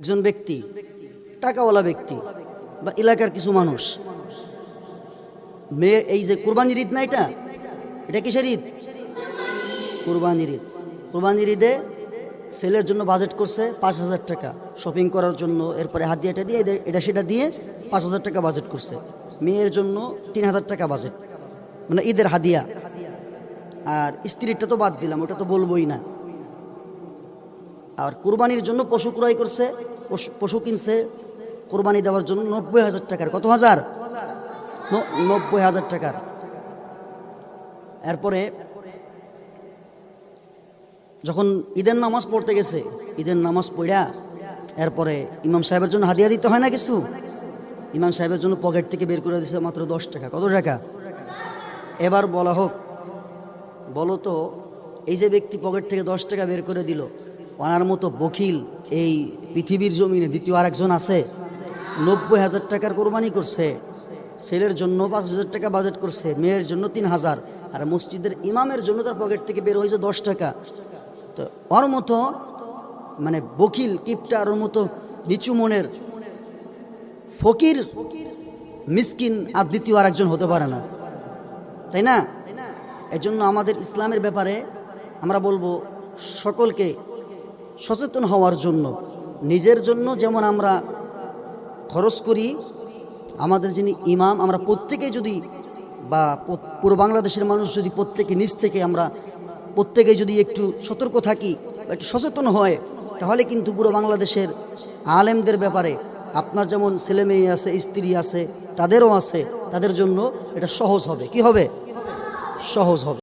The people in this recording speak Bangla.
একজন ব্যক্তি, টাকাওয়ালা ব্যক্তি বা এলাকার কিছু মানুষ। মেয়ে এই যে কোরবানির ঈদ না এটা? এটা কিসের ঈদ? কোরবানির ঈদ। কোরবানির ঈদে ছেলের জন্য বাজেট করছে পাঁচ হাজার টাকা। শপিং করার জন্য এরপরে হাত দিয়ে এটা দিয়ে, এটা সেটা দিয়ে পাঁচ হাজার টাকা বাজেট করছে। মেয়ের জন্য তিন হাজার টাকা বাজেট মানে ঈদের হাদিয়া। আর স্ত্রীরটা তো বাদ দিলাম, ওটা তো বলবোই না। আর কোরবানির জন্য পশু ক্রয় করছে, পশু- কিনছে, কোরবানি দেওয়ার জন্য নব্বই হাজার টাকার। কত হাজার? নব্বই হাজার টাকার। এরপরে যখন ঈদের নামাজ পড়তে গেছে, ঈদের নামাজ পড়া, এরপরে ইমাম সাহেবের জন্য হাদিয়া দিতে হয় না কিছু? ইমাম সাহেবের জন্য পকেট থেকে বের করে দিয়েছে মাত্র দশ টাকা। কত টাকা? এবার বলা হোক, বলো তো, এই যে ব্যক্তি পকেট থেকে দশ টাকা বের করে দিল ওনার মতো বকিল এই পৃথিবীর জমিনে দ্বিতীয় আরেকজন আছে, নব্বই হাজার টাকার কোরবানি করছে, ছেলের জন্য পাঁচ হাজার টাকা বাজেট করছে, মেয়ের জন্য তিন হাজার, আর মসজিদের ইমামের জন্য তার পকেট থেকে বের হয়েছে দশ টাকা। তো ওর মতো মানে বকিল কিপটার ওর মতো নিচু মনের ফকির, মিসকিন আর দ্বিতীয় আরেকজন হতে পারে না। তাই না? এই জন্য আমাদের ইসলামের ব্যাপারে আমরা বলব সকলকে সচেতন হওয়ার জন্য, নিজের জন্য যেমন আমরা খরচ করি, আমাদের যিনি ইমাম, আমরা প্রত্যেকে যদি বা পুরো বাংলাদেশের মানুষ যদি প্রত্যেকে নিজ থেকে আমরা প্রত্যেকে যদি একটু সতর্ক থাকি একটু সচেতন হয়, তাহলে কিন্তু পুরো বাংলাদেশের আলেমদের ব্যাপারে আপনার যেমন ছেলে মেয়ে আছে, স্ত্রী আছে, তাদেরও আছে, তাদের জন্য এটা সহজ হবে। কি হবে? সহজ হবে।